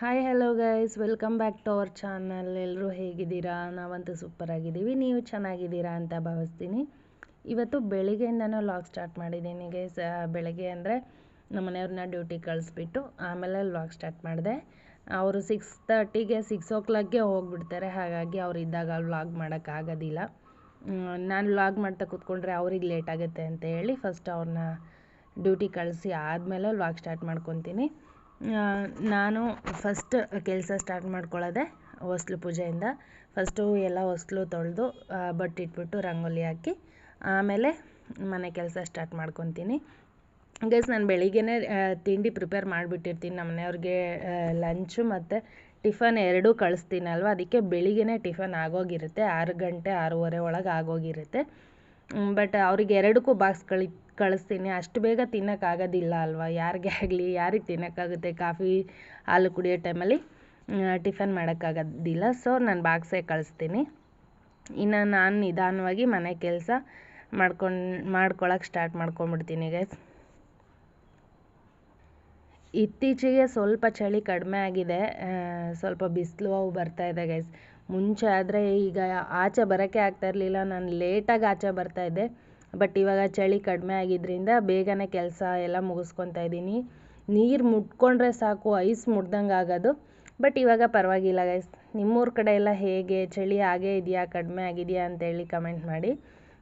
Hi hello guys welcome back to our channel ಎಲ್ಲರೂ ಹೇಗಿದ್ದೀರಾ? ನಾವಂತೂ ಸೂಪರ್ ಆಗಿದ್ದೀವಿ. ನೀವು ಚೆನ್ನಾಗಿದ್ದೀರಾ ಅಂತ ಭಾವಿಸ್ತೀನಿ. ಇವತ್ತು ಬೆಳಿಗ್ಗೆಯಿಂದನೂ ಲಾಗ್ ಸ್ಟಾರ್ಟ್ ಮಾಡಿದ್ದೀನಿ ಗೈಸ್ ಬೆಳಗ್ಗೆ ಅಂದರೆ ನಮ್ಮ ಮನೆಯವ್ರನ್ನ ಡ್ಯೂಟಿ ಕಳಿಸ್ಬಿಟ್ಟು ಆಮೇಲೆ ಲಾಗ್ ಸ್ಟಾರ್ಟ್ ಮಾಡಿದೆ. ಅವರು ಸಿಕ್ಸ್ ತರ್ಟಿಗೆ ಸಿಕ್ಸ್ ಓ ಕ್ಲಾಕ್ಗೆ ಹೋಗಿಬಿಡ್ತಾರೆ. ಹಾಗಾಗಿ ಅವ್ರು ಇದ್ದಾಗ ವ್ಲಾಗ್ ಮಾಡೋಕ್ಕಾಗೋದಿಲ್ಲ ನಾನು ವ್ಲಾಗ್ ಮಾಡ್ತಾ ಕೂತ್ಕೊಂಡ್ರೆ ಅವ್ರಿಗೆ ಲೇಟ್ ಆಗುತ್ತೆ ಅಂತ ಹೇಳಿ ಫಸ್ಟ್ ಅವ್ರನ್ನ ಡ್ಯೂಟಿ ಕಳಿಸಿ ಆದಮೇಲೆ ಲಾಗ್ ಸ್ಟಾರ್ಟ್ ಮಾಡ್ಕೊತೀನಿ. ನಾನು ಫಸ್ಟ್ ಕೆಲಸ ಸ್ಟಾರ್ಟ್ ಮಾಡ್ಕೊಳ್ಳೋದೆ ಹೊಸ್ಲು ಪೂಜೆಯಿಂದ. ಫಸ್ಟು ಎಲ್ಲ ಹೊಸ್ಲು ತೊಳೆದು ಬಟ್ಟಿಟ್ಬಿಟ್ಟು ರಂಗೋಲಿ ಹಾಕಿ, ಆಮೇಲೆ ಮನೆ ಕೆಲಸ ಸ್ಟಾರ್ಟ್ ಮಾಡ್ಕೊತೀನಿ. ಗೈಸ್ ನಾನು ಬೆಳಿಗ್ಗೆನೇ ತಿಂಡಿ ಪ್ರಿಪೇರ್ ಮಾಡಿಬಿಟ್ಟಿರ್ತೀನಿ ನಮ್ಮ ಮನೆಯವ್ರಿಗೆ ಲಂಚು ಮತ್ತು ಟಿಫನ್ ಎರಡೂ ಕಳಿಸ್ತೀನಲ್ವ? ಅದಕ್ಕೆ ಬೆಳಿಗ್ಗೆನೇ ಟಿಫನ್ ಆಗೋಗಿರುತ್ತೆ, ಆರು ಗಂಟೆ, ಆರೂವರೆ ಒಳಗೆ ಆಗೋಗಿರುತ್ತೆ. ಬಟ್ ಅವ್ರಿಗೆ ಎರಡಕ್ಕೂ ಬಾಕ್ಸ್ ಕಳಿ, ಕಳಿಸ್ತೀನಿ. ಅಷ್ಟು ಬೇಗ ತಿನ್ನೋಕ್ಕಾಗೋದಿಲ್ಲ ಅಲ್ವಾ? ಯಾರಿಗೆ ಆಗಲಿ, ಯಾರಿಗೆ ತಿನ್ನೋಕ್ಕಾಗುತ್ತೆ? ಕಾಫಿ, ಹಾಲು ಕುಡಿಯೋ ಟೈಮಲ್ಲಿ ಟಿಫನ್ ಮಾಡೋಕ್ಕಾಗೋದಿಲ್ಲ ಸೊ ನಾನು ಬಾಕ್ಸೇ ಕಳಿಸ್ತೀನಿ. ಇನ್ನು ನಾನು ನಿಧಾನವಾಗಿ ಮನೆ ಕೆಲಸ ಮಾಡ್ಕೊಂಡು ಮಾಡ್ಕೊಳಕ್ಕೆ ಸ್ಟಾರ್ಟ್ ಮಾಡ್ಕೊಂಡ್ಬಿಡ್ತೀನಿ ಗೈಸ್ ಇತ್ತೀಚೆಗೆ ಸ್ವಲ್ಪ ಚಳಿ ಕಡಿಮೆ ಆಗಿದೆ. ಸ್ವಲ್ಪ ಬಿಸಿಲು ಅವು ಬರ್ತಾ ಇದೆ ಗೈಸ್ ಮುಂಚೆ ಆದರೆ ಈಗ ಆಚೆ ಬರೋಕ್ಕೆ ಆಗ್ತಾ ಇರಲಿಲ್ಲ. ನಾನು ಲೇಟಾಗಿ ಆಚೆ ಬರ್ತಾ ಇದ್ದೆ. ಬಟ್ ಇವಾಗ ಚಳಿ ಕಡಿಮೆ ಆಗಿದ್ದರಿಂದ ಬೇಗನೆ ಕೆಲಸ ಎಲ್ಲ ಮುಗಿಸ್ಕೊತಾ ಇದ್ದೀನಿ. ನೀರು ಮುಟ್ಕೊಂಡ್ರೆ ಸಾಕು, ಐಸ್ ಮುಟ್ದಂಗೆ ಆಗೋದು. ಬಟ್ ಇವಾಗ ಪರವಾಗಿಲ್ಲ ಗೈಸ್ ನಿಮ್ಮೂರ ಕಡೆ ಎಲ್ಲ ಹೇಗೆ? ಚಳಿ ಹಾಗೇ ಇದೆಯಾ? ಕಡಿಮೆ ಆಗಿದೆಯಾ? ಅಂತೇಳಿ ಕಮೆಂಟ್ ಮಾಡಿ.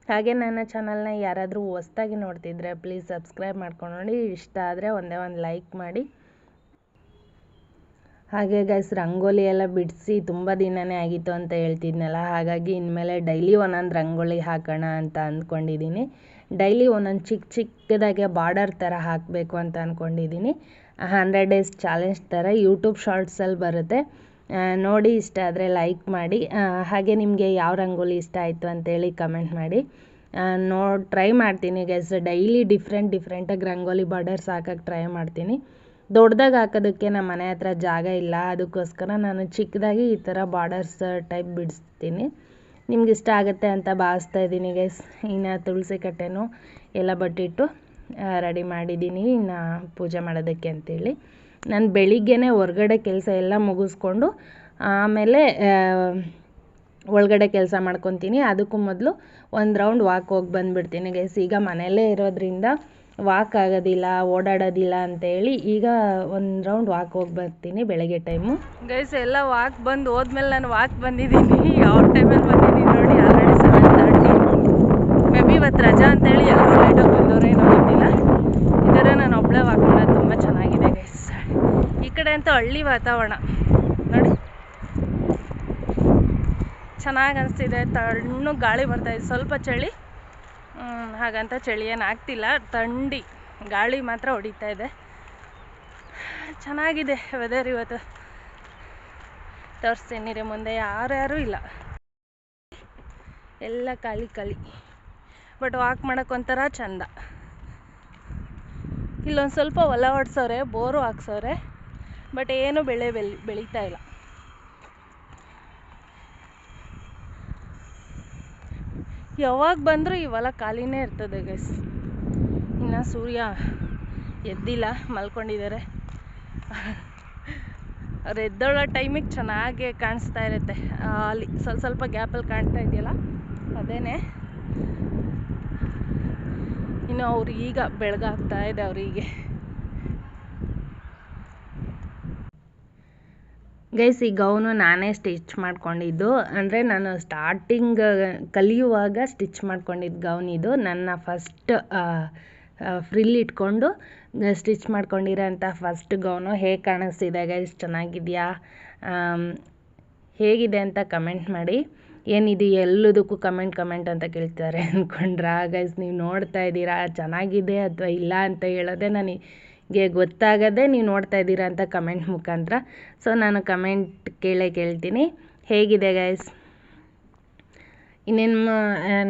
ಹಾಗೆ ನನ್ನ ಚಾನಲ್ನ ಯಾರಾದರೂ ಹೊಸ್ದಾಗಿ ನೋಡ್ತಿದ್ರೆ ಪ್ಲೀಸ್ ಸಬ್ಸ್ಕ್ರೈಬ್ ಮಾಡ್ಕೊಂಡು ನೋಡಿ. ಇಷ್ಟ ಆದರೆ ಒಂದೇ ಒಂದು ಲೈಕ್ ಮಾಡಿ. ಹಾಗೆ ಗೈಸ್ ರಂಗೋಲಿ ಎಲ್ಲ ಬಿಡಿಸಿ ತುಂಬ ದಿನನೇ ಆಗಿತ್ತು ಅಂತ ಹೇಳ್ತಿದ್ನಲ್ಲ, ಹಾಗಾಗಿ ಇನ್ಮೇಲೆ ಡೈಲಿ ಒಂದೊಂದು ರಂಗೋಲಿ ಹಾಕೋಣ ಅಂತ ಅಂದ್ಕೊಂಡಿದ್ದೀನಿ ಡೈಲಿ ಒಂದೊಂದು ಚಿಕ್ಕ ಚಿಕ್ಕದಾಗೆ ಬಾರ್ಡರ್ ಥರ ಹಾಕಬೇಕು ಅಂತ ಅಂದ್ಕೊಂಡಿದ್ದೀನಿ ಹಂಡ್ರೆಡ್ ಡೇಸ್ ಚಾಲೆಂಜ್ ಥರ ಯೂಟ್ಯೂಬ್ ಶಾರ್ಟ್ಸಲ್ಲಿ ಬರುತ್ತೆ. ನೋಡಿ ಇಷ್ಟ ಆದರೆ ಲೈಕ್ ಮಾಡಿ. ಹಾಗೆ ನಿಮಗೆ ಯಾವ ರಂಗೋಲಿ ಇಷ್ಟ ಆಯಿತು ಅಂತೇಳಿ ಕಮೆಂಟ್ ಮಾಡಿ. ನೋಡಿ ಟ್ರೈ ಮಾಡ್ತೀನಿ ಗೈಸ್ ಡೈಲಿ ಡಿಫ್ರೆಂಟ್ ಡಿಫ್ರೆಂಟಾಗಿ ರಂಗೋಲಿ ಬಾರ್ಡರ್ಸ್ ಹಾಕೋಕ್ಕೆ ಟ್ರೈ ಮಾಡ್ತೀನಿ. ದೊಡ್ಡದಾಗಿ ಹಾಕೋದಕ್ಕೆ ನಮ್ಮ ಮನೆ ಹತ್ರ ಜಾಗ ಇಲ್ಲ. ಅದಕ್ಕೋಸ್ಕರ ನಾನು ಚಿಕ್ಕದಾಗಿ ಈ ಥರ ಬಾರ್ಡರ್ಸ್ ಟೈಪ್ ಬಿಡಿಸ್ತೀನಿ. ನಿಮ್ಗೆ ಇಷ್ಟ ಆಗುತ್ತೆ ಅಂತ ಭಾವಿಸ್ತಾ ಇದ್ದೀನಿ ಗೈಸ್ ಇನ್ನು ತುಳಸಿ ಕಟ್ಟೆನೂ ಎಲ್ಲ ಬಟ್ಟಿಟ್ಟು ರೆಡಿ ಮಾಡಿದ್ದೀನಿ. ಇನ್ನು ಪೂಜೆ ಮಾಡೋದಕ್ಕೆ ಅಂತೇಳಿ. ನಾನು ಬೆಳಿಗ್ಗೆನೇ ಹೊರಗಡೆ ಕೆಲಸ ಎಲ್ಲ ಮುಗಿಸ್ಕೊಂಡು, ಆಮೇಲೆ ಒಳಗಡೆ ಕೆಲಸ ಮಾಡ್ಕೊತೀನಿ. ಅದಕ್ಕೂ ಮೊದಲು ಒಂದು ರೌಂಡ್ ವಾಕ್ ಹೋಗಿ ಬಂದುಬಿಡ್ತೀನಿ ಗೈಸ್ ಈಗ ಮನೆಯಲ್ಲೇ ಇರೋದ್ರಿಂದ ವಾಕ್ ಆಗೋದಿಲ್ಲ, ಓಡಾಡೋದಿಲ್ಲ ಅಂತೇಳಿ ಈಗ ಒಂದು ರೌಂಡ್ ವಾಕ್ ಹೋಗಿ ಬರ್ತೀನಿ ಬೆಳಗ್ಗೆ ಟೈಮು ಗೈಸ್ ಎಲ್ಲ ವಾಕ್ ಬಂದು ಹೋದ್ಮೇಲೆ ನಾನು ವಾಕ್ ಬಂದಿದ್ದೀನಿ. ಯಾವ ಟೈಮಲ್ಲಿ ಬಂದಿದ್ದೀನಿ ನೋಡಿ already seven thirty maybe ಇವತ್ತು ರಜಾ ಅಂತೇಳಿ ಎಲ್ಲರೂ ಲೇಟಾಗಿ ಬಂದವರೇ ಗೊತ್ತಿಲ್ಲ. ಈ ಥರ ನಾನು ಒಬ್ಬಳೇ ವಾಕ್ ಮಾಡೋದು ತುಂಬ ಚೆನ್ನಾಗಿದೆ ಗೈಸ್ ಈ ಕಡೆ ಅಂತೂ ಹಳ್ಳಿ ವಾತಾವರಣ. ನೋಡಿ. ಚೆನ್ನಾಗಿ ಅನಿಸ್ತಿದೆ, ತಣ್ಣು ಗಾಳಿ ಬರ್ತಾ ಇದೆ. ಸ್ವಲ್ಪ ಚಳಿ. ಹಾಗಂತ ಚಳಿ ಏನು ಆಗ್ತಿಲ್ಲ. ಥಂಡಿ, ಗಾಳಿ ಮಾತ್ರ ಹೊಡಿತಾ ಇದೆ. ಚೆನ್ನಾಗಿದೆ ವೆದರ್ ಇವತ್ತು. ತೋರಿಸ್ತೀನಿ ರೀ ಮುಂದೆ ಯಾರ್ಯಾರೂ ಇಲ್ಲ. ಎಲ್ಲ ಖಾಲಿ ಖಾಲಿ. ಬಟ್ ವಾಕ್ ಮಾಡೋಕೆ ಒಂಥರ ಚಂದ. ಇಲ್ಲೊಂದು ಸ್ವಲ್ಪ ಹೊಲ ಹೊಡ್ಸವ್ರೆ ಬೋರು ಹಾಕ್ಸವ್ರೆ ಬಟ್ ಏನು ಬೆಳೆ ಬೆಳಿ, ಬೆಳೀತಾ ಇಲ್ಲ. ಯಾವಾಗ ಬಂದರೂ ಈ ಹೊಲ ಖಾಲಿನೇ ಇರ್ತದೆ ಗೈಸ್ ಇನ್ನು ಸೂರ್ಯ ಎದ್ದಿಲ್ಲ, ಮಲ್ಕೊಂಡಿದ್ದಾರೆ. ಅವ್ರು ಎದ್ದೊಳ್ಳೋ ಟೈಮಿಗೆ ಚೆನ್ನಾಗಿ ಕಾಣಿಸ್ತಾ ಇರುತ್ತೆ. ಅಲ್ಲಿ ಸ್ವಲ್ಪ ಸ್ವಲ್ಪ ಗ್ಯಾಪಲ್ಲಿ ಕಾಣ್ತಾ ಇದೆಯಲ್ಲ, ಅದೇನೆ. ಇನ್ನು ಅವ್ರು ಈಗ ಬೆಳಗಾಗ್ತಾ ಇದೆ ಅವರಿಗೆ. ಗೈಸ್ ಈ ಗೌನು ನಾನೇ ಸ್ಟಿಚ್ ಮಾಡ್ಕೊಂಡಿದ್ದು. ಅಂದರೆ ನಾನು ಸ್ಟಾರ್ಟಿಂಗ್ ಕಲಿಯುವಾಗ ಸ್ಟಿಚ್ ಮಾಡ್ಕೊಂಡಿದ್ದು ಗೌನ್ ಇದು. ನನ್ನ ಫಸ್ಟ್ ಫ್ರಿಲ್ ಇಟ್ಕೊಂಡು ಸ್ಟಿಚ್ ಮಾಡ್ಕೊಂಡಿರೋಂಥ ಫಸ್ಟ್ ಗೌನು ಹೇಗೆ ಕಾಣಿಸ್ತಿದೆ ಗೈಸ್ ಚೆನ್ನಾಗಿದೆಯಾ? ಹೇಗಿದೆ ಅಂತ ಕಮೆಂಟ್ ಮಾಡಿ. ಏನಿದು, ಎಲ್ಲದಕ್ಕೂ ಕಮೆಂಟ್ ಕಮೆಂಟ್ ಅಂತ ಕೇಳ್ತಾರೆ ಅಂದ್ಕೊಂಡ್ರಾ ಗೈಸ್ ನೀವು ನೋಡ್ತಾ ಇದ್ದೀರಾ? ಚೆನ್ನಾಗಿದೆ ಅಥವಾ ಇಲ್ಲ ಅಂತ ಹೇಳೋದೇ ನನಗೆ ಗೊತ್ತಾಗದೆ ನೀವು ನೋಡ್ತಾ ಇದ್ದೀರಾ ಅಂತ ಕಮೆಂಟ್ ಮುಖಾಂತರ. ಸೊ ನಾನು ಕಮೆಂಟ್ ಕೇಳೇ ಕೇಳ್ತೀನಿ. ಹೇಗಿದೆ ಗೈಸ್ ಇನ್ನೇನು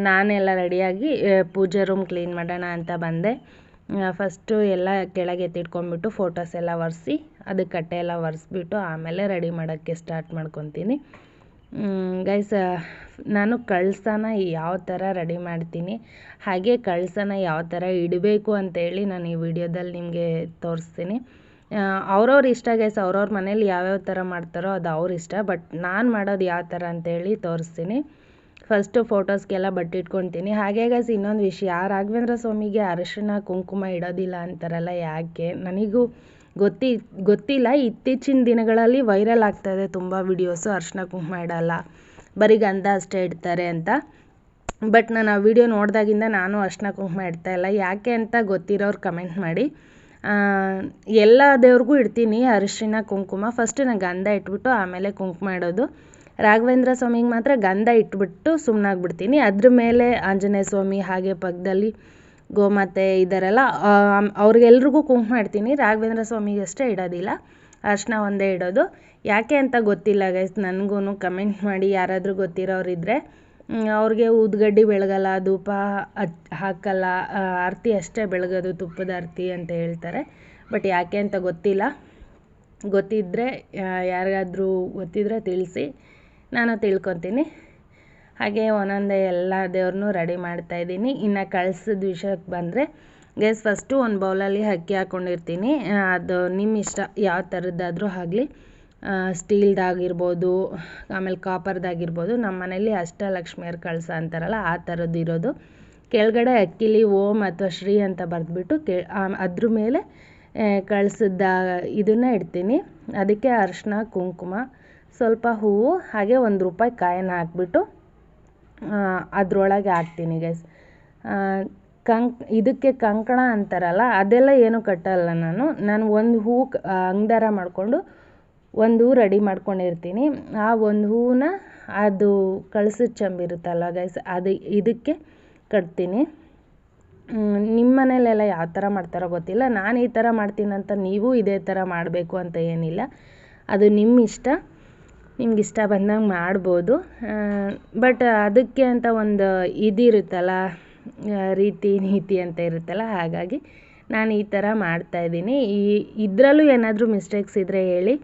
ನಾನೆಲ್ಲ ರೆಡಿಯಾಗಿ ಪೂಜೆ ರೂಮ್ ಕ್ಲೀನ್ ಮಾಡೋಣ ಅಂತ ಬಂದೆ. ಫಸ್ಟು ಎಲ್ಲ ಕೆಳಗೆ ಎತ್ತಿಟ್ಕೊಂಡ್ಬಿಟ್ಟು ಫೋಟೋಸ್ ಎಲ್ಲ ಒರೆಸಿ ಅದಕ್ಕೆ ಕಟ್ಟೆ ಎಲ್ಲ ಒರೆಸ್ಬಿಟ್ಟು ಆಮೇಲೆ ರೆಡಿ ಮಾಡೋಕ್ಕೆ ಸ್ಟಾರ್ಟ್ ಮಾಡ್ಕೊತೀನಿ. ಗೈಸ್ ನಾನು ಕಳಸನ ಯಾವ ಥರ ರೆಡಿ ಮಾಡ್ತೀನಿ, ಹಾಗೆ ಕಳಸನ ಯಾವ ಥರ ಇಡಬೇಕು ಅಂತೇಳಿ ನಾನು ಈ ವಿಡಿಯೋದಲ್ಲಿ ನಿಮಗೆ ತೋರಿಸ್ತೀನಿ. ಅವ್ರವ್ರ ಇಷ್ಟ ಗೈಸ್ ಅವ್ರವ್ರ ಮನೇಲಿ ಯಾವ್ಯಾವ ಥರ ಮಾಡ್ತಾರೋ ಅದು ಅವ್ರ ಇಷ್ಟ ಬಟ್ ನಾನು ಮಾಡೋದು ಯಾವ ಥರ ಅಂತೇಳಿ ತೋರಿಸ್ತೀನಿ. ಫಸ್ಟು ಫೋಟೋಸ್ಗೆಲ್ಲ ಬಟ್ಟೆ ಇಟ್ಕೊತೀನಿ ಹಾಗೆ ಗೈಸ್ ಇನ್ನೊಂದು ವಿಷಯ, ರಾಘವೇಂದ್ರ ಸ್ವಾಮಿಗೆ ಅರಿಶಿಣ, ಕುಂಕುಮ ಇಡೋದಿಲ್ಲ ಅಂತಾರಲ್ಲ, ಯಾಕೆ? ನನಗೂ ಗೊತ್ತಿ, ಗೊತ್ತಿಲ್ಲ, ಇತ್ತೀಚಿನ ದಿನಗಳಲ್ಲಿ ವೈರಲ್ ಆಗ್ತಾಯಿದೆ ತುಂಬ ವಿಡಿಯೋಸು ಅರಿಶಿಣ ಕುಂಕುಮ ಇಡಲ್ಲ, ಬರೀ ಗಂಧ ಅಷ್ಟೇ ಇಡ್ತಾರೆ ಅಂತ. ಬಟ್ ನಾನು ಆ ವಿಡಿಯೋ ನೋಡಿದಾಗಿಂದ ನಾನು ಅರಿಶಿನ ಕುಂಕುಮ ಇಡ್ತಾಯಿಲ್ಲ ಯಾಕೆ ಅಂತ ಗೊತ್ತಿರೋರು ಕಮೆಂಟ್ ಮಾಡಿ. ಎಲ್ಲ ದೇವ್ರಿಗೂ ಇಡ್ತೀನಿ ಅರಿಶಿನ ಕುಂಕುಮ. ಫಸ್ಟ್ ನಾನು ಗಂಧ ಇಟ್ಬಿಟ್ಟು ಆಮೇಲೆ ಕುಂಕುಮ ಇಡೋದು. ರಾಘವೇಂದ್ರ ಸ್ವಾಮಿಗೆ ಮಾತ್ರ ಗಂಧ ಇಟ್ಬಿಟ್ಟು ಸುಮ್ಮನಾಗ್ಬಿಡ್ತೀನಿ ಅದ್ರ ಮೇಲೆ ಆಂಜನೇಯ ಸ್ವಾಮಿ ಹಾಗೆ ಪಕ್ಕದಲ್ಲಿ ಗೋಮಾತೆ ಇದ್ದಾರಲ್ಲ ಅವ್ರಿಗೆಲ್ರಿಗೂ ಕುಂಕುಮ ಇಡ್ತೀನಿ. ರಾಘವೇಂದ್ರ ಸ್ವಾಮಿಗೆ ಅಷ್ಟೇ ಇಡೋದಿಲ್ಲ. ಅರಿಶಿನ ಒಂದೇ ಇಡೋದು. ಯಾಕೆ ಅಂತ ಗೊತ್ತಿಲ್ಲ ಗೈಸ್ ನನಗೂ ಕಮೆಂಟ್ ಮಾಡಿ ಯಾರಾದರೂ ಗೊತ್ತಿರೋರಿದ್ದರೆ ಅವ್ರಿಗೆ ಊದ್ಗಡ್ಡಿ ಬೆಳಗಲ್ಲ, ಧೂಪ ಹಾಕಲ್ಲ ಆರತಿ ಅಷ್ಟೇ ಬೆಳಗೋದು, ತುಪ್ಪದ ಆರತಿ ಅಂತ ಹೇಳ್ತಾರೆ. ಬಟ್ ಯಾಕೆ ಅಂತ ಗೊತ್ತಿಲ್ಲ. ಗೊತ್ತಿದ್ದರೆ ಯಾರಿಗಾದರೂ ಗೊತ್ತಿದ್ರೆ ತಿಳಿಸಿ, ನಾನು ತಿಳ್ಕೊತೀನಿ. ಹಾಗೆ ಒಂದೊಂದೇ ಎಲ್ಲ ದೇವ್ರನ್ನೂ ರೆಡಿ ಮಾಡ್ತಾ ಇದ್ದೀನಿ. ಇನ್ನು ಕಳ್ಸಿದ ವಿಷಯಕ್ಕೆ ಬಂದರೆ ಗ್ಯಾಸ್ ಫಸ್ಟು ಒಂದು ಬೌಲಲ್ಲಿ ಅಕ್ಕಿ ಹಾಕ್ಕೊಂಡಿರ್ತೀನಿ ಅದು ನಿಮ್ಮ ಇಷ್ಟ ಯಾವ ಥರದ್ದಾದರೂ ಆಗಲಿ ಸ್ಟೀಲ್ದಾಗಿರ್ಬೋದು, ಆಮೇಲೆ ಕಾಪರ್ದಾಗಿರ್ಬೋದು ನಮ್ಮ ಮನೇಲಿ ಅಷ್ಟಲಕ್ಷ್ಮಿಯರು ಕಳಸ ಅಂತಾರಲ್ಲ, ಆ ಥರದ್ದು ಇರೋದು. ಕೆಳಗಡೆ ಅಕ್ಕಿಲಿ ಓಂ ಅಥವಾ ಶ್ರೀ ಅಂತ ಬರೆದ್ಬಿಟ್ಟು ಕೆ ಅದ್ರ ಮೇಲೆ ಕಳ್ಸದ ಇದನ್ನು ಇಡ್ತೀನಿ. ಅದಕ್ಕೆ ಅರಿಶಿನ ಕುಂಕುಮ, ಸ್ವಲ್ಪ ಹೂವು, ಹಾಗೆ ಒಂದು ರೂಪಾಯಿ ಕಾಯಿನ ಹಾಕ್ಬಿಟ್ಟು ಅದರೊಳಗೆ ಹಾಕ್ತೀನಿ ಗೈಸ್ ಕಂಕ್, ಇದಕ್ಕೆ ಕಂಕಣ ಅಂತಾರಲ್ಲ, ಅದೆಲ್ಲ ಏನು ಕಟ್ಟಲ್ಲ ನಾನು. ನಾನು ಒಂದು ಹೂ ಅಂಗದಾರ ಮಾಡಿಕೊಂಡು ಒಂದು ಹೂ ರೆಡಿ ಮಾಡ್ಕೊಂಡಿರ್ತೀನಿ. ಆ ಒಂದು ಹೂವನ್ನ ಅದು ಕಳ್ಸದ ಚಂಬಿರುತ್ತಲ್ಲ ಗೈಸ್ ಅದು ಇದಕ್ಕೆ ಕಟ್ತೀನಿ. ನಿಮ್ಮ ಮನೇಲೆಲ್ಲ ಯಾವ ಥರ ಮಾಡ್ತಾರೋ ಗೊತ್ತಿಲ್ಲ. ನಾನು ಈ ಥರ ಮಾಡ್ತೀನಂತ ನೀವು ಇದೇ ಥರ ಮಾಡಬೇಕು ಅಂತ ಏನಿಲ್ಲ. ಅದು ನಿಮ್ಮ ಇಷ್ಟ. ನಿಮ್ಗೆ ಇಷ್ಟ ಬಂದಂಗೆ ಮಾಡ್ಬೋದು. ಬಟ್ ಅದಕ್ಕೆ ಅಂತ ಒಂದು ಇದಿರುತ್ತಲ್ಲ ರೀತಿ ನೀತಿ ಅಂತ ಇರುತ್ತಲ್ಲ, ಹಾಗಾಗಿ ನಾನು ಈ ಥರ ಮಾಡ್ತಾಯಿದ್ದೀನಿ ಈ, ಇದರಲ್ಲೂ ಏನಾದರೂ ಮಿಸ್ಟೇಕ್ಸ್ ಇದ್ದರೆ ಹೇಳಿ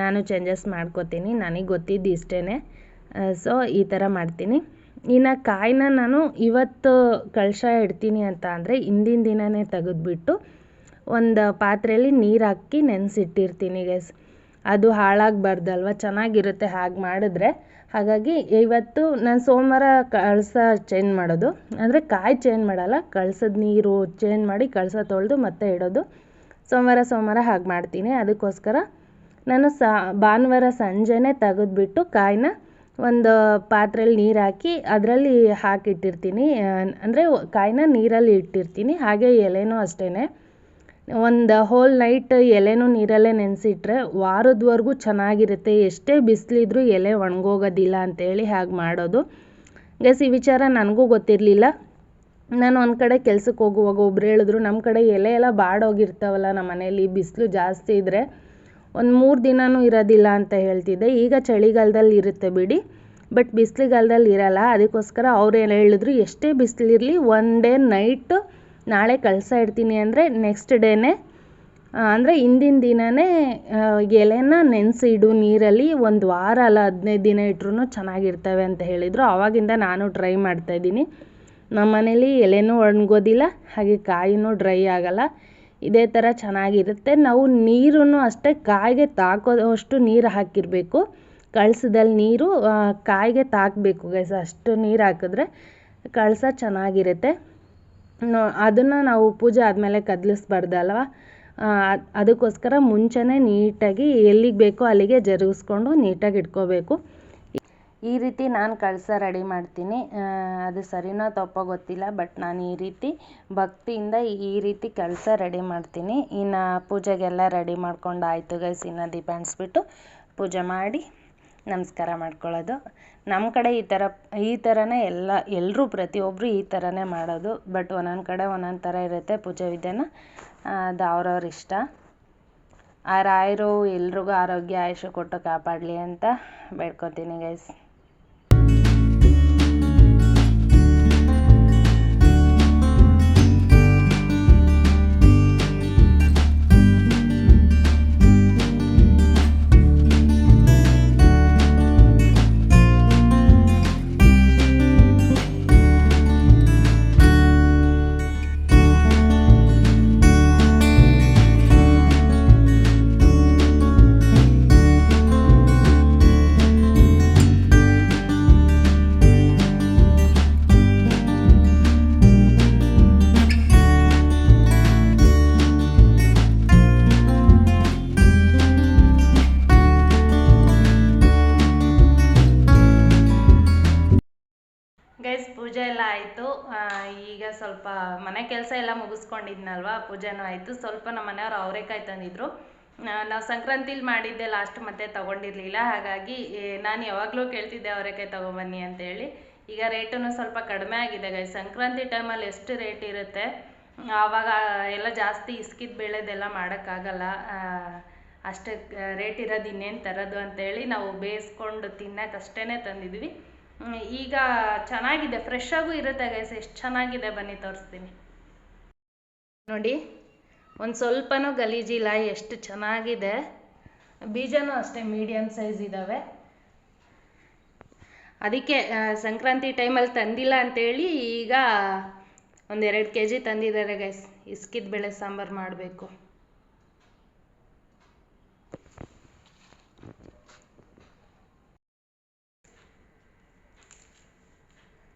ನಾನು ಚೇಂಜಸ್ ಮಾಡ್ಕೋತೀನಿ. ನನಗೆ ಗೊತ್ತಿದ್ದು ಇಷ್ಟೇ ಸೊ ಈ ಥರ ಮಾಡ್ತೀನಿ. ಇನ್ನು ಕಾಯಿನ ನಾನು ಇವತ್ತು ಕಳಶ ಇಡ್ತೀನಿ ಅಂತ ಅಂದರೆ ಹಿಂದಿನ ದಿನವೇ ತೆಗೆದ್ಬಿಟ್ಟು ಒಂದು ಪಾತ್ರೆಯಲ್ಲಿ ನೀರು ಹಾಕಿ ನೆನೆಸಿಟ್ಟಿರ್ತೀನಿ ಗೈಸ್ ಅದು ಹಾಳಾಗಬಾರ್ದಲ್ವ? ಚೆನ್ನಾಗಿರುತ್ತೆ ಹಾಗೆ ಮಾಡಿದ್ರೆ. ಹಾಗಾಗಿ ಇವತ್ತು ನಾನು ಸೋಮವಾರ ಕಳಸ ಚೇಂಜ್ ಮಾಡೋದು. ಅಂದರೆ ಕಾಯಿ ಚೇಂಜ್ ಮಾಡಲ್ಲ, ಕಳಸದ ನೀರು ಚೇಂಜ್ ಮಾಡಿ ಕಳಸ ತೊಳೆದು ಮತ್ತೆ ಇಡೋದು. ಸೋಮವಾರ ಸೋಮವಾರ ಹಾಗೆ ಮಾಡ್ತೀನಿ. ಅದಕ್ಕೋಸ್ಕರ ನಾನು ಸಾ, ಭಾನುವಾರ ಸಂಜೆನೆ ತೆಗೆದ್ಬಿಟ್ಟು ಕಾಯಿನ ಒಂದು ಪಾತ್ರೆಯಲ್ಲಿ ನೀರು ಹಾಕಿ ಅದರಲ್ಲಿ ಹಾಕಿಟ್ಟಿರ್ತೀನಿ. ಅಂದರೆ ಕಾಯಿನ ನೀರಲ್ಲಿ ಇಟ್ಟಿರ್ತೀನಿ. ಹಾಗೆ ಎಲೆನೂ ಅಷ್ಟೇ ಒಂದು ಹೋಲ್ ನೈಟ್ ಎಲೆನೂ ನೀರಲ್ಲೇ ನೆನೆಸಿಟ್ರೆ ವಾರದವರೆಗೂ ಚೆನ್ನಾಗಿರುತ್ತೆ. ಎಷ್ಟೇ ಬಿಸಿಲಿದ್ರೂ ಎಲೆ ಒಣಗೋಗೋದಿಲ್ಲ ಅಂತೇಳಿ ಹಾಗೆ ಮಾಡೋದು. ಗೈಸ್ ಈ ವಿಚಾರ ನನಗೂ ಗೊತ್ತಿರಲಿಲ್ಲ. ನಾನು ಒಂದು ಕಡೆ ಕೆಲ್ಸಕ್ಕೆ ಹೋಗುವಾಗ ಒಬ್ರು ಹೇಳಿದ್ರು ನಮ್ಮ ಕಡೆ ಎಲೆ ಎಲ್ಲ ಬಾಡೋಗಿರ್ತಾವಲ್ಲ ನಮ್ಮ ಮನೇಲಿ, ಬಿಸಿಲು ಜಾಸ್ತಿ ಇದ್ದರೆ ಒಂದು ಮೂರು ದಿನವೂ ಇರೋದಿಲ್ಲ ಅಂತ ಹೇಳ್ತಿದ್ದೆ. ಈಗ ಚಳಿಗಾಲದಲ್ಲಿ ಇರುತ್ತೆ ಬಿಡಿ, ಬಟ್ ಬಿಸಿಲುಗಾಲದಲ್ಲಿ ಇರಲ್ಲ. ಅದಕ್ಕೋಸ್ಕರ ಅವ್ರು ಏನು ಹೇಳಿದ್ರು, ಎಷ್ಟೇ ಬಿಸಿಲಿರಲಿ ಒನ್ ಡೇ ನೈಟು ನಾಳೆ ಕಳಸ ಇಡ್ತೀನಿ ಅಂದರೆ ನೆಕ್ಸ್ಟ್ ಡೇನೇ ಅಂದರೆ ಹಿಂದಿನ ದಿನವೇ ಎಲೆನ ನೆನೆಸಿ ಇಡು ನೀರಲ್ಲಿ ಒಂದು ವಾರ ಅಲ್ಲ, ಹದಿನೈದು ದಿನ ಇಟ್ರೂ ಚೆನ್ನಾಗಿರ್ತವೆ ಅಂತ ಹೇಳಿದರು. ಆವಾಗಿಂದ ನಾನು ಟ್ರೈ ಮಾಡ್ತಾಯಿದ್ದೀನಿ ನಮ್ಮ ಮನೇಲಿ ಎಲೆನೂ ಒಣಗೋದಿಲ್ಲ, ಹಾಗೆ ಕಾಯಿನೂ ಡ್ರೈ ಆಗೋಲ್ಲ. ಇದೇ ಥರ ಚೆನ್ನಾಗಿರುತ್ತೆ. ನಾವು ನೀರನ್ನು ಅಷ್ಟೇ ಕಾಯಿಗೆ ತಾಕೋದಷ್ಟು ನೀರು ಹಾಕಿರಬೇಕು. ಕಳಸದಲ್ಲಿ ನೀರು ಕಾಯಿಗೆ ತಾಕಬೇಕು ಗೈಸ್ ಅಷ್ಟು ನೀರು ಹಾಕಿದ್ರೆ ಕಳಸ ಚೆನ್ನಾಗಿರುತ್ತೆ. ಅದನ್ನು ನಾವು ಪೂಜೆ ಆದಮೇಲೆ ಕದಲಿಸ್ಬಾರ್ದಲ್ವ? ಅದಕ್ಕೋಸ್ಕರ ಮುಂಚೆನೇ ನೀಟಾಗಿ ಎಲ್ಲಿಗೆ ಬೇಕೋ ಅಲ್ಲಿಗೆ ಜರುಗಿಸ್ಕೊಂಡು ನೀಟಾಗಿ ಇಟ್ಕೋಬೇಕು. ಈ ರೀತಿ ನಾನು ಕಳಸ ರೆಡಿ ಮಾಡ್ತೀನಿ. ಅದು ಸರಿನೋ ತಪ್ಪೋ ಗೊತ್ತಿಲ್ಲ, ಬಟ್ ನಾನು ಈ ರೀತಿ ಭಕ್ತಿಯಿಂದ ಈ ರೀತಿ ಕಳಸ ರೆಡಿ ಮಾಡ್ತೀನಿ. ಇನ್ನು ಪೂಜೆಗೆಲ್ಲ ರೆಡಿ ಮಾಡ್ಕೊಂಡು ಆಯಿತು ಗೈಸ್, ಇನ್ನು ದೀಪ ಅಂಟಿಸ್ಬಿಟ್ಟು ಪೂಜೆ ಮಾಡಿ. ನಮಸ್ಕಾರ ಮಾಡ್ಕೊಳ್ಳೋದು. ನಮ್ಮ ಕಡೆ ಈ ಥರ, ಈ ಥರನೇ ಎಲ್ಲ ಎಲ್ಲರೂ ಪ್ರತಿಯೊಬ್ಬರು ಈ ಥರನೇ ಮಾಡೋದು. ಬಟ್ ಒಂದೊಂದು ಕಡೆ ಒಂದೊಂದು ಥರ ಇರುತ್ತೆ ಪೂಜೆ ವಿಧಾನ. ಅದು ಅವ್ರವ್ರ ಇಷ್ಟ. ಆ ರಾಯರು ಎಲ್ರಿಗೂ ಆರೋಗ್ಯ, ಆಯುಷ್ಯ ಕೊಟ್ಟು ಕಾಪಾಡಲಿ ಅಂತ ಬೇಡ್ಕೊತೀನಿ ಗೈಸ್ ಪೂಜೆ ಎಲ್ಲ ಆಯಿತು. ಈಗ ಸ್ವಲ್ಪ ಮನೆ ಕೆಲಸ ಎಲ್ಲ ಮುಗಿಸ್ಕೊಂಡಿದ್ನಲ್ವಾ? ಪೂಜೆನೂ ಆಯಿತು. ಸ್ವಲ್ಪ ನಮ್ಮ ಮನೆಯವ್ರು ಅವರೆಕಾಯಿ ತಂದಿದ್ರು. ನಾವು ಸಂಕ್ರಾಂತಿಲಿ ಮಾಡಿದ್ದೆ ಲಾಸ್ಟ್ ಮತ್ತೆ ತಗೊಂಡಿರ್ಲಿಲ್ಲ. ಹಾಗಾಗಿ ನಾನು ಯಾವಾಗಲೂ ಕೇಳ್ತಿದ್ದೆ ಅವರೆಕಾಯಿ ತಗೊಂಬನ್ನಿ ಅಂತೇಳಿ. ಈಗ ರೇಟೂ ಸ್ವಲ್ಪ ಕಡಿಮೆ ಆಗಿದೆ ಗೈ ಸಂಕ್ರಾಂತಿ ಟೈಮಲ್ಲಿ ಎಷ್ಟು ರೇಟ್ ಇರುತ್ತೆ? ಆವಾಗ ಎಲ್ಲ ಜಾಸ್ತಿ ಇಸ್ಕಿದ ಬೆಳೆದೆಲ್ಲ ಮಾಡೋಕ್ಕಾಗಲ್ಲ. ಅಷ್ಟೇ ರೇಟ್ ಇರೋದು ಇನ್ನೇನು ತರೋದು ಅಂತೇಳಿ ನಾವು ಬೇಯಿಸ್ಕೊಂಡು ತಿನ್ನಕ್ಕೆ ಅಷ್ಟೇ ತಂದಿದ್ವಿ. ಈಗ ಚೆನ್ನಾಗಿದೆ ಫ್ರೆಶ್ ಆಗೂ ಇರುತ್ತೆ ಗೈಸ್ ಎಷ್ಟು ಚೆನ್ನಾಗಿದೆ ಬನ್ನಿ ತೋರಿಸ್ತೀನಿ. ನೋಡಿ, ಒಂದು ಸ್ವಲ್ಪನೂ ಗಲೀಜಿಲ್ಲ, ಎಷ್ಟು ಚೆನ್ನಾಗಿದೆ. ಬೀಜನೂ ಅಷ್ಟೇ ಮೀಡಿಯಮ್ ಸೈಜ್ ಇದ್ದಾವೆ ಅದಕ್ಕೆ ಸಂಕ್ರಾಂತಿ ಟೈಮಲ್ಲಿ ತಂದಿಲ್ಲ ಅಂತೇಳಿ ಈಗ ಒಂದೆರಡು ಕೆ ಜಿ ತಂದಿದ್ದಾರೆ ಗೈಸ್ ಇಸ್ಕಿದ ಬೇಳೆ ಸಾಂಬಾರು ಮಾಡಬೇಕು.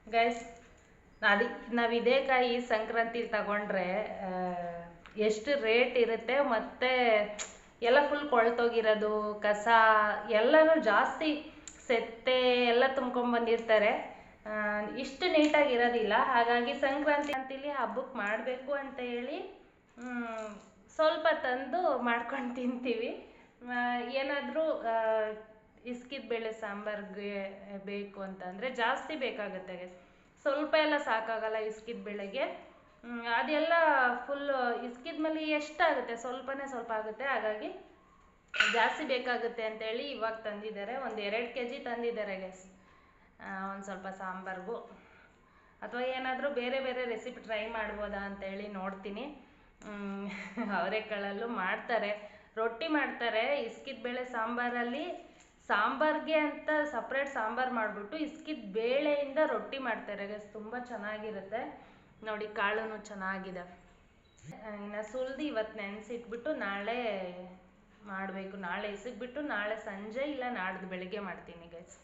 ಗೈಸ್ ಅದಕ್ಕೆ ನಾವು ಇದೇ ಕಾಯಿ ಸಂಕ್ರಾಂತಿ ತಗೊಂಡ್ರೆ ಎಷ್ಟು ರೇಟ್ ಇರುತ್ತೆ ಮತ್ತೆ ಎಲ್ಲ ಫುಲ್ ಕೊಳ್ತೋಗಿರೋದು, ಕಸ ಎಲ್ಲನೂ ಜಾಸ್ತಿ ಸೆತ್ತೆ ಎಲ್ಲ ತುಂಬ್ಕೊಂಡ್ಬಂದಿರ್ತಾರೆ ಇಷ್ಟು ನೀಟಾಗಿರೋದಿಲ್ಲ ಹಾಗಾಗಿ ಸಂಕ್ರಾಂತಿ ಅಂತೀಲಿ ಹಬ್ಬಕ್ಕೆ ಮಾಡಬೇಕು ಅಂತ ಹೇಳಿ ಸ್ವಲ್ಪ ತಂದು ಮಾಡ್ಕೊಂಡು ತಿಂತೀವಿ. ಏನಾದರೂ ಇಸ್ಕಿದ ಬೇಳೆ ಸಾಂಬಾರ್ಗೆ ಬೇಕು ಅಂತಂದರೆ ಜಾಸ್ತಿ ಬೇಕಾಗುತ್ತೆ. ಸ್ವಲ್ಪ ಎಲ್ಲ ಸಾಕಾಗಲ್ಲ ಇಸ್ಕಿದ ಬೇಳೆಗೆ. ಅದೆಲ್ಲ ಫುಲ್ ಇಸ್ಕಿದ ಮೇಲೆ ಎಷ್ಟಾಗುತ್ತೆ? ಸ್ವಲ್ಪನೇ ಸ್ವಲ್ಪ ಆಗುತ್ತೆ. ಹಾಗಾಗಿ ಜಾಸ್ತಿ ಬೇಕಾಗುತ್ತೆ ಅಂತೇಳಿ ಇವಾಗ ತಂದಿದ್ದಾರೆ. ಒಂದು ಎರಡು ಕೆ ಜಿ ತಂದಿದ್ದಾರೆ ಗೆಸ್ ಒಂದು ಸ್ವಲ್ಪ ಸಾಂಬಾರ್ಗು. ಅಥವಾ ಏನಾದರೂ ಬೇರೆ ಬೇರೆ ರೆಸಿಪಿ ಟ್ರೈ ಮಾಡ್ಬೋದಾ ಅಂತೇಳಿ ನೋಡ್ತೀನಿ. ಅವರೆಕಾಳಲ್ಲೂ ಮಾಡ್ತಾರೆ. ರೊಟ್ಟಿ ಮಾಡ್ತಾರೆ ಇಸ್ಕಿದ ಬೇಳೆ ಸಾಂಬಾರಲ್ಲಿ. ಸಾಂಬಾರ್ಗೆ ಅಂತ ಸಪ್ರೇಟ್ ಸಾಂಬಾರು ಮಾಡಿಬಿಟ್ಟು ಇಸ್ಕಿದ ಬೇಳೆಯಿಂದ ರೊಟ್ಟಿ ಮಾಡ್ತಾರೆ. ಗೈಸ್ ತುಂಬ ಚೆನ್ನಾಗಿರುತ್ತೆ. ನೋಡಿ ಕಾಳುನು ಚೆನ್ನಾಗಿದೆ. ಇನ್ನು ಸುಲ್ದು ಇವತ್ತು ನೆನೆಸಿಟ್ಬಿಟ್ಟು ನಾಳೆ ಮಾಡಬೇಕು. ನಾಳೆ ಇಸಿದ್ಬಿಟ್ಟು ನಾಳೆ ಸಂಜೆ ಇಲ್ಲ, ನಾಡ್ದು ಬೆಳಿಗ್ಗೆ ಮಾಡ್ತೀನಿ ಗೈಸ್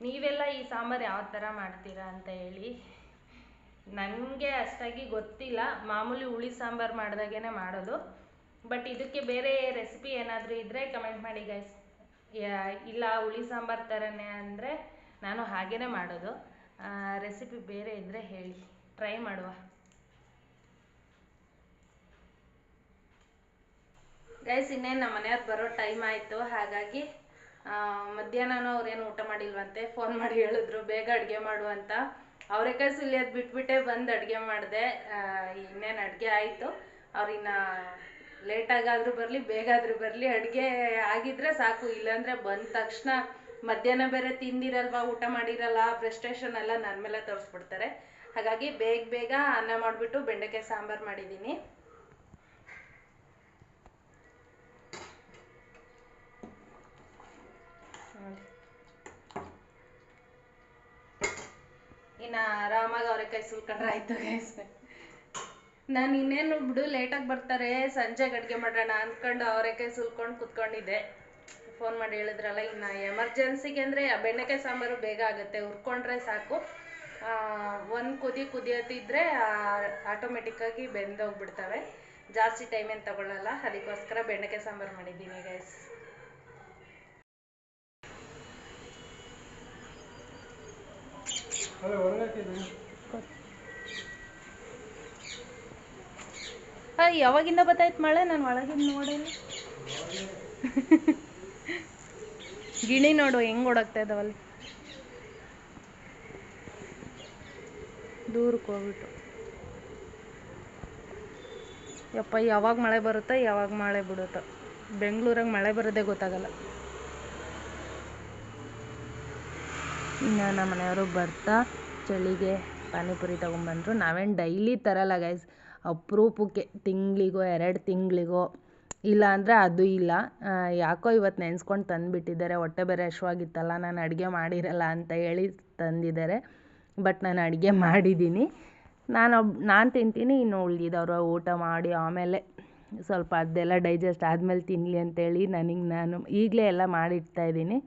ನೀವೆಲ್ಲ ಈ ಸಾಂಬಾರು ಯಾವ ಥರ ಮಾಡ್ತೀರಾ ಅಂತ ಹೇಳಿ. ನನಗೆ ಅಷ್ಟಾಗಿ ಗೊತ್ತಿಲ್ಲ. ಮಾಮೂಲಿ ಹುಳಿ ಸಾಂಬಾರು ಮಾಡ್ದಾಗೇನೆ ಮಾಡೋದು. ಬಟ್ ಇದಕ್ಕೆ ಬೇರೆ ರೆಸಿಪಿ ಏನಾದರೂ ಇದ್ದರೆ ಕಮೆಂಟ್ ಮಾಡಿ ಗೈಸ್ ಇಲ್ಲ ಹುಳಿ ಸಾಂಬಾರು ಥರನೇ ಅಂದರೆ ನಾನು ಹಾಗೇನೆ ಮಾಡೋದು. ರೆಸಿಪಿ ಬೇರೆ ಇದ್ದರೆ ಹೇಳಿ ಟ್ರೈ ಮಾಡುವ. ಗೈಸ್ ಇನ್ನೇನು ನಮ್ಮ ಮನೆಯವ್ರು ಬರೋ ಟೈಮ್ ಆಯಿತು. ಹಾಗಾಗಿ ಮಧ್ಯಾಹ್ನನೂ ಅವ್ರೇನು ಊಟ ಮಾಡಿಲ್ವಂತೆ ಫೋನ್ ಮಾಡಿ ಹೇಳಿದ್ರು, ಬೇಗ ಅಡುಗೆ ಮಾಡು ಅಂತ. ಕೈ ಸುಲಿಯೋದು ಬಿಟ್ಬಿಟ್ಟೆ ಬಂದು ಅಡುಗೆ ಮಾಡಿದೆ. ಇನ್ನೇನು ಅಡುಗೆ ಆಯಿತು. ಅವ್ರಿನ್ನ ಲೇಟಾಗಾದರೂ ಬರಲಿ, ಬೇಗ ಆದರೂ ಬರಲಿ, ಅಡುಗೆ ಆಗಿದ್ರೆ ಸಾಕು. ಇಲ್ಲಾಂದ್ರೆ ಬಂದ ತಕ್ಷಣ ಮಧ್ಯಾಹ್ನ ಬೇರೆ ತಿಂದಿರಲ್ವಾ, ಊಟ ಮಾಡಿರಲ್ಲ ಫ್ರಸ್ಟ್ರೇಷನ್ ಎಲ್ಲ ನನ್ನ ಮೇಲೆ ತೋರಿಸ್ಬಿಡ್ತಾರೆ. ಹಾಗಾಗಿ ಬೇಗ ಬೇಗ ಅನ್ನ ಮಾಡಿಬಿಟ್ಟು ಬೆಂಡೆಕಾಯಿ ಸಾಂಬಾರು ಮಾಡಿದ್ದೀನಿ. ಇನ್ನು ಆರಾಮಾಗಿ ಅವರೆಕಾಯಿ ಸುಲ್ಕೊಂಡ್ರೆ ಆಯ್ತು ನಾನು ಇನ್ನೇನು ಬಿಡು ಲೇಟಾಗಿ ಬರ್ತಾರೆ ಸಂಜೆಗೆ ಅಡುಗೆ ಮಾಡೋಣ ಅಂದ್ಕೊಂಡು ಕೈ ಸುಲ್ಕೊಂಡು ಕುತ್ಕೊಂಡಿದ್ದೆ. ಫೋನ್ ಮಾಡಿ ಹೇಳಿದ್ರಲ್ಲ, ಇನ್ನು ಎಮರ್ಜೆನ್ಸಿಗೆ ಅಂದರೆ ಬೆಣ್ಣೆಕಾಯಿ ಸಾಂಬಾರು ಬೇಗ ಆಗುತ್ತೆ, ಹುರ್ಕೊಂಡ್ರೆ ಸಾಕು. ಒಂದು ಕುದಿ ಕುದಿಯತ್ತಿದ್ರೆ ಆಟೋಮೆಟಿಕ್ಕಾಗಿ ಬೆಂದೋಗ್ಬಿಡ್ತವೆ. ಜಾಸ್ತಿ ಟೈಮ್ ಏನು ತಗೊಳ್ಳಲ್ಲ ಅದಕ್ಕೋಸ್ಕರ ಬೆಣ್ಣೆಕಾಯಿ ಸಾಂಬಾರು ಮಾಡಿದ್ದೀನಿ ಗೈಸ್ ಯಾವಾಗಿಂದ ಬತ್ತಾಯ್ತು ಮಳೆ? ನಾನು ಒಳಗಿಂದ ನೋಡಿಲ್ಲ ಗಿಣಿ ನೋಡು, ಹೆಂಗ್ ಓಡಾಗ್ತಾ ಇದಾವಲ್ಲಿ ದೂರಕ್ಕೆ ಹೋಗ್ಬಿಟ್ಟು. ಯಪ್ಪ, ಯಾವಾಗ ಮಳೆ ಬರುತ್ತೋ, ಯಾವಾಗ ಮಳೆ ಬಿಡುತ್ತೋ. ಬೆಂಗಳೂರಾಗ ಮಳೆ ಬರೋದೇ ಗೊತ್ತಾಗಲ್ಲ. ಇನ್ನು ನಮ್ಮ ಮನೆಯವರು ಬರ್ತಾ, ಚಳಿಗೆ ಪಾನಿಪುರಿ ತೊಗೊಂಬಂದ್ರು. ನಾವೇನು ಡೈಲಿ ತರಲ್ಲ ಗೈಸ್ ಅಪರೂಪಕ್ಕೆ ತಿಂಗಳಿಗೋ, ಎರಡು ತಿಂಗಳಿಗೋ ಇಲ್ಲ ಅಂದರೆ ಅದು ಇಲ್ಲ. ಯಾಕೋ ಇವತ್ತು ನೆನೆಸ್ಕೊಂಡು ತಂದುಬಿಟ್ಟಿದ್ದಾರೆ. ಹೊಟ್ಟೆ ಬೇರೆ ಹಶ್ವಾಗಿತ್ತಲ್ಲ, ನಾನು ಅಡುಗೆ ಮಾಡಿರಲ್ಲ ಅಂತ ಹೇಳಿ ತಂದಿದ್ದಾರೆ. ಬಟ್ ನಾನು ಅಡುಗೆ ಮಾಡಿದ್ದೀನಿ ನಾನು ನಾನು ತಿಂತೀನಿ, ಇನ್ನು ಉಳ್ದಿದ್ದವರು ಊಟ ಮಾಡಿ ಆಮೇಲೆ ಸ್ವಲ್ಪ ಅದೆಲ್ಲ ಡೈಜೆಸ್ಟ್ ಆದಮೇಲೆ ತಿನ್ನಲಿ ಅಂತೇಳಿ ನನಗೆ ನಾನು ಈಗಲೇ ಎಲ್ಲ ಮಾಡಿಡ್ತಾ ಇದ್ದೀನಿ.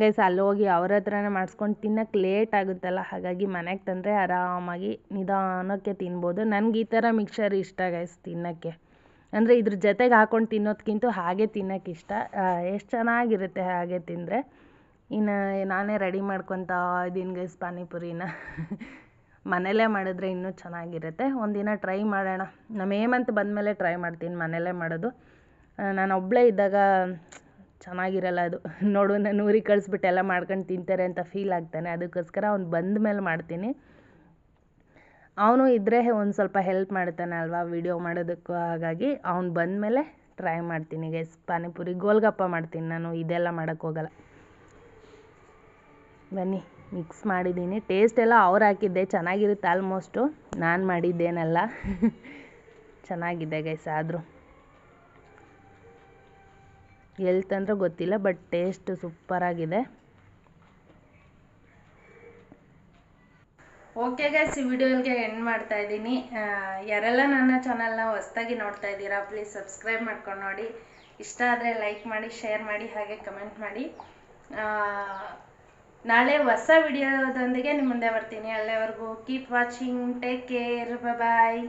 ಗೈಸ್ ಅಲ್ಲಿ ಹೋಗಿ ಅವ್ರ ಹತ್ರನೇ ಮಾಡಿಸ್ಕೊಂಡು ತಿನ್ನಕ್ಕೆ ಲೇಟ್ ಆಗುತ್ತಲ್ಲ, ಹಾಗಾಗಿ ಮನೆಗೆ ತಂದರೆ ಆರಾಮಾಗಿ ನಿಧಾನಕ್ಕೆ ತಿನ್ಬೋದು. ನನಗೆ ಈ ಥರ ಮಿಕ್ಸರ್ ಇಷ್ಟ ಗೈಸ್ ತಿನ್ನೋಕ್ಕೆ. ಅಂದರೆ ಇದ್ರ ಜೊತೆಗೆ ಹಾಕ್ಕೊಂಡು ತಿನ್ನೋದಕ್ಕಿಂತ ಹಾಗೆ ತಿನ್ನೋಕ್ಕೆ ಇಷ್ಟ. ಎಷ್ಟು ಚೆನ್ನಾಗಿರುತ್ತೆ ಹಾಗೆ ತಿಂದರೆ. ಇನ್ನು ನಾನೇ ರೆಡಿ ಮಾಡ್ಕೊತಾ ಇದ್ದೀನಿ ಗೈಸ್ ಪಾನಿಪುರಿನ. ಮನೇಲೇ ಮಾಡಿದ್ರೆ ಇನ್ನೂ ಚೆನ್ನಾಗಿರುತ್ತೆ. ಒಂದಿನ ಟ್ರೈ ಮಾಡೋಣ. ನಮ್ಮ ಹೇಮಂತ್ ಬಂದಮೇಲೆ ಟ್ರೈ ಮಾಡ್ತೀನಿ ಮನೇಲೇ ಮಾಡೋದು. ನಾನು ಒಬ್ಬಳೇ ಇದ್ದಾಗ ಚೆನ್ನಾಗಿರಲ್ಲ ಅದು. ನೋಡು, ನಾನು ಊರಿಗೆ ಕಳಿಸ್ಬಿಟ್ಟು, ಎಲ್ಲ ಮಾಡ್ಕೊಂಡು ತಿಂತಾರೆ ಅಂತ ಫೀಲ್ ಆಗ್ತಾನೆ. ಅದಕ್ಕೋಸ್ಕರ ಅವ್ನು ಬಂದ ಮೇಲೆ ಮಾಡ್ತೀನಿ. ಅವನು ಇದ್ದರೆ ಒಂದು ಸ್ವಲ್ಪ ಹೆಲ್ಪ್ ಮಾಡ್ತಾನೆ ಅಲ್ವಾ ವಿಡಿಯೋ ಮಾಡೋದಕ್ಕೂ ಹಾಗಾಗಿ. ಅವ್ನು ಬಂದಮೇಲೆ ಟ್ರೈ ಮಾಡ್ತೀನಿ ಗೈಸ್ ಪಾನಿಪುರಿ, ಗೋಲ್ಗಪ್ಪ ಮಾಡ್ತೀನಿ ನಾನು. ಇದೆಲ್ಲ ಮಾಡೋಕ್ಕೋಗಲ್ಲ ಬನ್ನಿ ಮಿಕ್ಸ್ ಮಾಡಿದ್ದೀನಿ. ಟೇಸ್ಟ್ ಎಲ್ಲ ಅವ್ರು ಹಾಕಿದ್ದೆ. ಚೆನ್ನಾಗಿರುತ್ತೆ ಆಲ್ಮೋಸ್ಟು ನಾನು ಮಾಡಿದ್ದೇನಲ್ಲ. ಚೆನ್ನಾಗಿದೆ ಗೈಸ್ ಆದರೂ. ಎಲ್ಲಿ ತಂದ್ರೆ ಗೊತ್ತಿಲ್ಲ ಬಟ್ ಟೇಸ್ಟ್ ಸೂಪರ್ ಆಗಿದೆ. ಓಕೆ ಗೈಸ್ ಈ ವಿಡಿಯೋಗೆ ಎಂಡ್ ಮಾಡ್ತಾ ಇದ್ದೀನಿ. ಯಾರೆಲ್ಲ ನನ್ನ ಚಾನಲ್ನ ಹೊಸ್ದಾಗಿ ನೋಡ್ತಾ ಇದ್ದೀರಾ ಪ್ಲೀಸ್ ಸಬ್ಸ್ಕ್ರೈಬ್ ಮಾಡ್ಕೊಂಡು ನೋಡಿ. ಇಷ್ಟ ಆದರೆ ಲೈಕ್ ಮಾಡಿ ಶೇರ್ ಮಾಡಿ, ಹಾಗೆ ಕಮೆಂಟ್ ಮಾಡಿ. ನಾಳೆ ಹೊಸ ವಿಡಿಯೋದೊಂದಿಗೆ ನಿಮ್ಮ ಮುಂದೆ ಬರ್ತೀನಿ. ಅಲ್ಲಿವರೆಗೂ keep watching take care bye